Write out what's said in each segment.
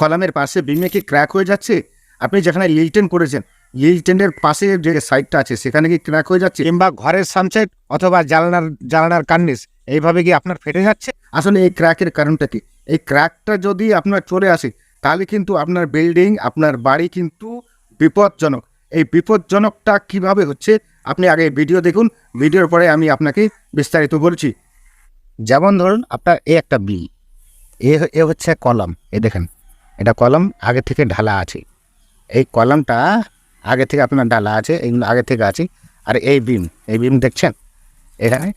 কলামের পাশে বিমে কি ক্র্যাক হয়ে যাচ্ছে? আপনি যেখানে লিলটেন করেছেন লিলটেনের পাশে যে সাইডটা আছে সেখানে কি ক্র্যাক হয়ে যাচ্ছে? কিংবা ঘরের সানসেট অথবা জানলার জানলার কার্নিস এইভাবে কি আপনার ফেটে যাচ্ছে? আসলে এই ক্র্যাকের কারণটা কি? এই ক্র্যাকটা যদি আপনার চলে আসে তাহলে কিন্তু আপনার বিল্ডিং আপনার বাড়ি কিন্তু বিপজ্জনক। এই বিপজ্জনকটা কীভাবে হচ্ছে? আপনি আগে ভিডিও দেখুন ভিডিওর পরে আমি আপনাকে বিস্তারিত বলছি। যেমন ধরুন আপনার এ একটা বি এ এ হচ্ছে কলম এ দেখেন। এটা কলম আগে থেকে ঢালা আছে। এই কলমটা আগে থেকে আপনার ঢালা আছে, এইগুলো আগে থেকে আছে। আর এই বিম এই বিম দেখছেন? এখানে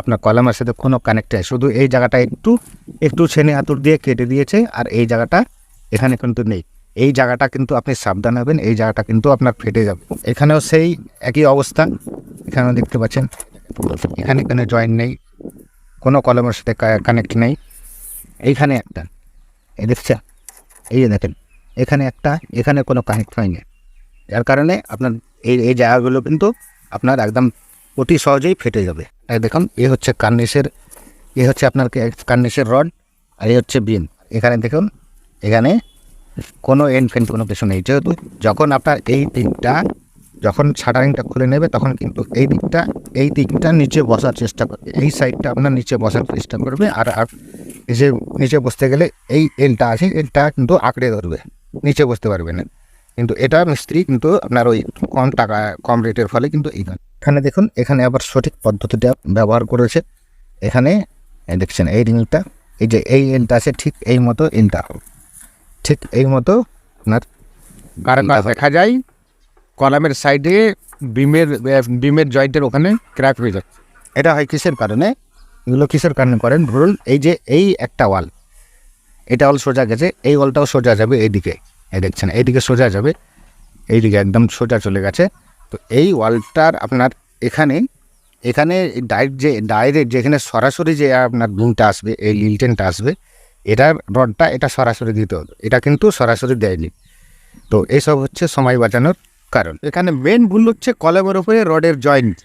আপনার কলমের সাথে কোনো কানেক্ট নেই। শুধু এই জায়গাটা একটু একটু ছেনে আতুর দিয়ে কেটে দিয়েছে আর এই জায়গাটা এখানে কিন্তু নেই। এই জায়গাটা কিন্তু আপনি সাবধান হবেন, এই জায়গাটা কিন্তু আপনার ফেটে যাবে। এখানেও সেই একই অবস্থা। এখানেও দেখতে পাচ্ছেন। এখানে এখানে জয়েন নেই, কোনো কলমের সাথে কানেক্ট নেই। এইখানে একটা, এই দেখছেন? এই যে দেখেন, এখানে একটা, এখানে কোনো কানেক্ট হয়নি। যার কারণে আপনার এই এই জায়গাগুলো কিন্তু আপনার একদম অতি সহজেই ফেটে যাবে। এই দেখুন, এ হচ্ছে কার্নিসের এ হচ্ছে আপনার কার্নিসের রড আর এ হচ্ছে বিন এখানে দেখুন, এখানে কোনো এন্ড ফেন্ট কোনো কিছু নেই। যেহেতু যখন আপনার এই দিকটা, যখন শাটারিংটা খুলে নেবে, তখন কিন্তু এই দিকটা এই দিকটা নিচে বসার চেষ্টা করবে, এই সাইডটা আপনার নিচে বসার চেষ্টা করবে আর নিচে নিচে বসতে গেলে এই এলটা আছে এলটা কিন্তু আঁকড়ে ধরবে। নিচে বসতে পারবে না। কিন্তু এটা মিস্ত্রি কিন্তু আপনার ওই কম টাকা কম রেটের ফলে কিন্তু এইখানে এখানে দেখুন এখানে আবার সঠিক পদ্ধতিটা ব্যবহার করেছে। এখানে এই দেখছেন এই রিংটা এই যে এই এলটা আছে ঠিক এই মতো এলটা ঠিক এই মতো আপনার কারণ দেখা যায় কলামের সাইডে বিমের বিমের জয়েন্টের ওখানে ক্র্যাক হয়ে যাচ্ছে এটা হয় কিসের কারণে? এগুলো কিসের কারণে করেন? ধরুন এই যে এই একটা ওয়াল, এটা ওয়াল সোজা গেছে, এই ওয়ালটাও সোজা যাবে এইদিকে। এই দেখছেন, এইদিকে সোজা যাবে, এইদিকে একদম সোজা চলে গেছে। তো এই ওয়ালটার আপনার এখানে এখানে ডাইরেক্ট যে ডাইরেক্ট যেখানে সরাসরি যে আপনার গুণটা আসবে, এই লিলটেনটা আসবে, এটার রডটা এটা সরাসরি দিতে হতো এটা কিন্তু সরাসরি দেয়নি। তো এসব হচ্ছে সময় বাঁচানোর কারণ। এখানে মেন ভুল হচ্ছে কলমের উপরে রডের জয়েন্ট